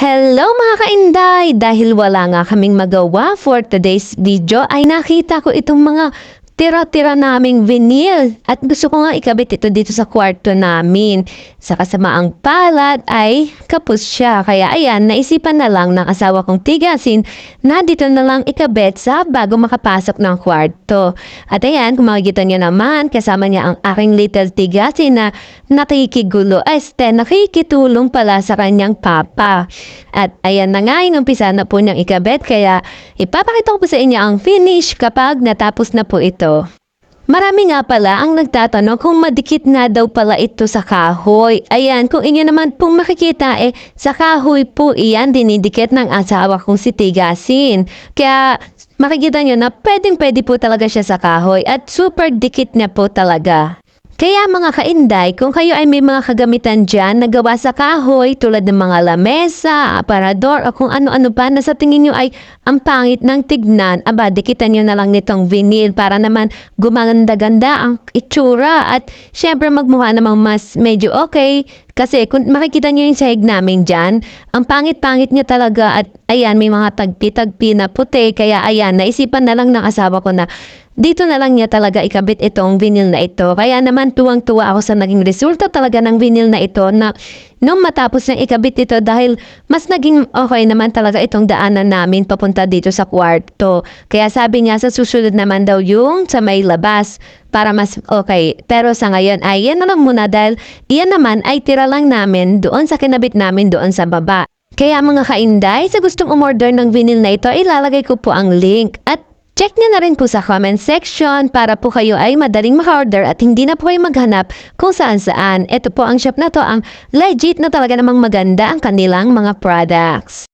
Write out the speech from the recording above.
Hello mga kainday! Dahil wala nga kaming magawa for today's video ay nakita ko itong mga tira-tira naming vinyl at gusto ko nga ikabit ito dito sa kwarto namin. Sa kasamaang palad ay kapos siya kaya ayan naisipan na lang ng asawa kong tigasin na dito na lang ikabit sa bago makapasok ng kwarto. At ayan kung makikita niyo naman kasama niya ang aking little tigasin na nakikigulo este nakikitulong pala sa kanyang papa. At ayan na nga, inumpisa na po niyang ikabit kaya ipapakita ko po sa inyo ang finish kapag natapos na po ito. Marami nga pala ang nagtatanong kung madikit nga daw pala ito sa kahoy. Ayan, kung inyo naman pong makikita eh, sa kahoy po iyan dinidikit ng asawa kong si Tigasin. Kaya makikita nyo na pwedeng pwede po talaga siya sa kahoy at super dikit niya po talaga. Kaya mga kainday, kung kayo ay may mga kagamitan dyan na gawa sa kahoy tulad ng mga lamesa, aparador o kung ano-ano pa na sa tingin nyo ay ang pangit ng tignan, aba, dikitan nyo na lang nitong vinyl para naman gumaganda-ganda ang itsura at syempre magmukha namang mas medyo okay. Kasi kung makikita nyo yung sahig namin dyan, ang pangit-pangit niya talaga at ayan, may mga tagpi-tagpi na puti. Kaya ayan, naisipan na lang ng asawa ko na dito na lang niya talaga ikabit itong vinyl na ito. Kaya naman tuwang-tuwa ako sa naging resulta talaga ng vinyl na ito na nung matapos niyang ikabit ito dahil mas naging okay naman talaga itong daanan namin papunta dito sa kwarto. Kaya sabi niya sa susunod naman daw yung sa may labas para mas okay. Pero sa ngayon ay yan na lang muna dahil iyan naman ay tira lang namin doon sa kinabit namin doon sa baba. Kaya mga kainday, sa gustong umorder ng vinyl na ito, ilalagay ko po ang link. At check niyo na rin po sa comment section para po kayo ay madaling maka-order at hindi na po kayo maghanap kung saan saan. Ito po ang shop na to, ang legit na talaga namang maganda ang kanilang mga products.